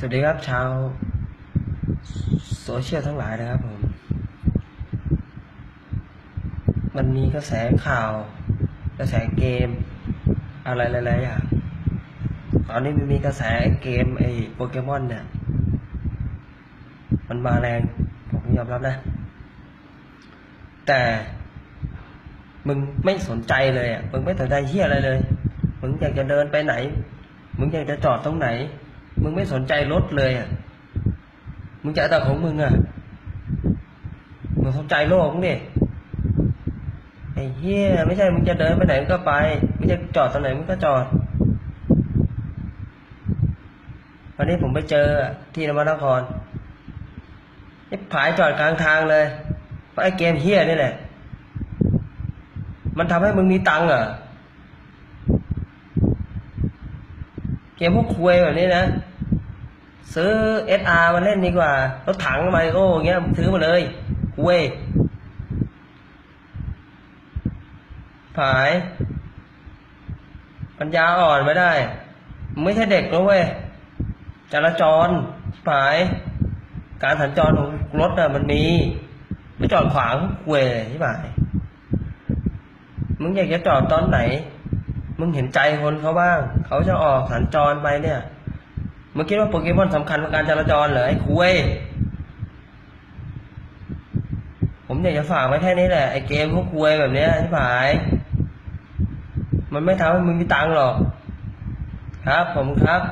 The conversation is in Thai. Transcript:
สวัสดีครับชาวโซเชียลทั้งหลายนะครับผม มันมีกระแสข่าว กระแสเกม อะไรหลายๆอย่าง ตอนนี้มันมีกระแสเกมไอ้โปเกมอนเนี่ย มันมาแรง ผมยอมรับนะ แต่มึงไม่สนใจเลยอะ มึงไม่สนใจเฮียอะไรเลย มึงอยากจะเดินไปไหน มึงอยากจะจอดตรงไหน มึงไม่สนใจรถเลยอะ มึงจะเอาแต่ของมึงอะ มึงสนใจโลกมึงดิไอ้เหี้ยไม่ใช่มึงจะเดินไปไหนมึงก็ไปมึงจะจอดตรงไหนมึงก็จอด วันนี้ผมไปเจอที่นวนครไอ้ผายจอดกลางทางเลยเพราะไอ้เกมเฮี้ยนี่แหละ มันทำให้มึงมีตังค์เหรอ เกมพวกคุยแบบนี้นะ ซื้อ SR มาเล่นดีกว่ารถถังมาโอ้เงี้ยซื้อมาเลยคุยผาย ปัญญาอ่อนไม่ได้ ไม่ใช่เด็กนะเว้ยจราจรผาย การสัญจรของรถน่ะมันมีไม่จอดขวางคุยที่ผายมึงอยากจะจอดตอนไหน มึงเห็นใจคนเขาบ้าง เขาจะออกสัญจรไปเนี่ยมึงคิดว่าโปเกมอนสำคัญกับการจราจรเหรอไอ้คุยผมอยากจะฝากไว้แค่นี้แหละไอ้เกมพวกคุยแบบเนี้ยที่ผาย มันไม่ทำให้มึงมีตังค์หรอก ครับผมครับ